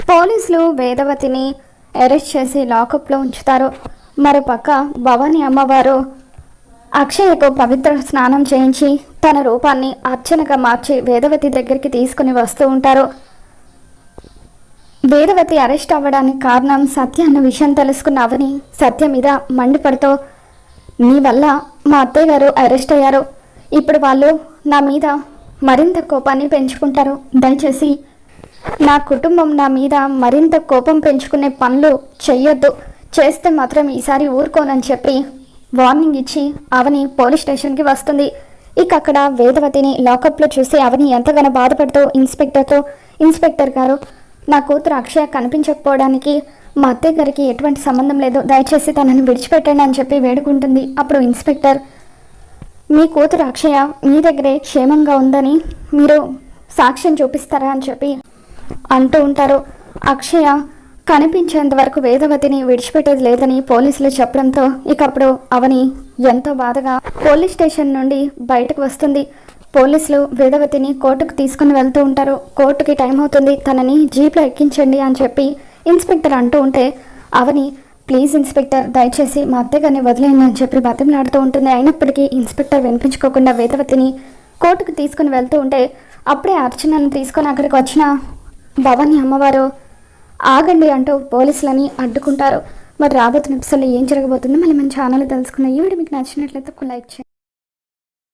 పోలీసులు వేదవతిని అరెస్ట్ చేసి లాకప్లో ఉంచుతారు. మరోపక్క భవాని అమ్మవారు అక్షయకు పవిత్ర స్నానం చేయించి తన రూపాన్ని అర్చనగా మార్చి వేదవతి దగ్గరికి తీసుకుని వస్తూ ఉంటారు. వేదవతి అరెస్ట్ అవ్వడానికి కారణం సత్య అన్న విషయం తెలుసుకున్నావని సత్య మీద మండిపడుతూ నీ వల్ల మా అత్తయ్య గారు అరెస్ట్ అయ్యారు. ఇప్పుడు వాళ్ళు నా మీద మరింత కోపాన్ని పెంచుకుంటారు. దయచేసి నా కుటుంబం నా మీద మరింత కోపం పెంచుకునే పనులు చెయ్యొద్దు. చేస్తే మాత్రం ఈసారి ఊరుకోనని చెప్పి వార్నింగ్ ఇచ్చి అవని పోలీస్ స్టేషన్కి వస్తుంది. ఇక అక్కడ వేదవతిని లాకప్లో చూసి అవని ఎంతగానో బాధపడుతూ ఇన్స్పెక్టర్తో ఇన్స్పెక్టర్ గారు నా కూతురు అక్షయ కనిపించకపోవడానికి మా అత్తయ్య గారికి ఎటువంటి సంబంధం లేదు. దయచేసి తనని విడిచిపెట్టండి అని చెప్పి వేడుకుంటుంది అప్పుడు ఇన్స్పెక్టర్. మీ కూతురు అక్షయ మీ దగ్గరే క్షేమంగా ఉందని మీరు సాక్ష్యం చూపిస్తారా అని చెప్పి అంటూ ఉంటారు. అక్షయ కనిపించేంత వరకు వేదవతిని విడిచిపెట్టేది లేదని పోలీసులు చెప్పడంతో ఇక అప్పుడు అవని ఎంతో బాధగా పోలీస్ స్టేషన్ నుండి బయటకు వస్తుంది. పోలీసులు వేదవతిని కోర్టుకు తీసుకుని వెళ్తూ ఉంటారు. కోర్టుకి టైం అవుతుంది. తనని జీప్లో ఎక్కించండి అని చెప్పి ఇన్స్పెక్టర్ అంటూ ఉంటే అవని ప్లీజ్ ఇన్స్పెక్టర్ దయచేసి మా అత్తగారిని వదిలేయండి అని చెప్పి బతిమలాడుతూ ఉంటుంది. అయినప్పటికీ ఇన్స్పెక్టర్ వినిపించుకోకుండా వేదవతిని కోర్టుకు తీసుకుని వెళ్తూ ఉంటే అప్పుడే అర్చనను తీసుకొని అక్కడికి వచ్చిన భవాని అమ్మవారు ఆగండి అంటూ పోలీసులని అడ్డుకుంటారు. మరి రాబోతున్న ఎపిసోడ్లో ఏం జరగబోతుందో మళ్ళీ మన ఛానల్ తెలుసుకున్న ఈ వీడియో మీకు నచ్చినట్లయితే ఒక లైక్ చేయండి.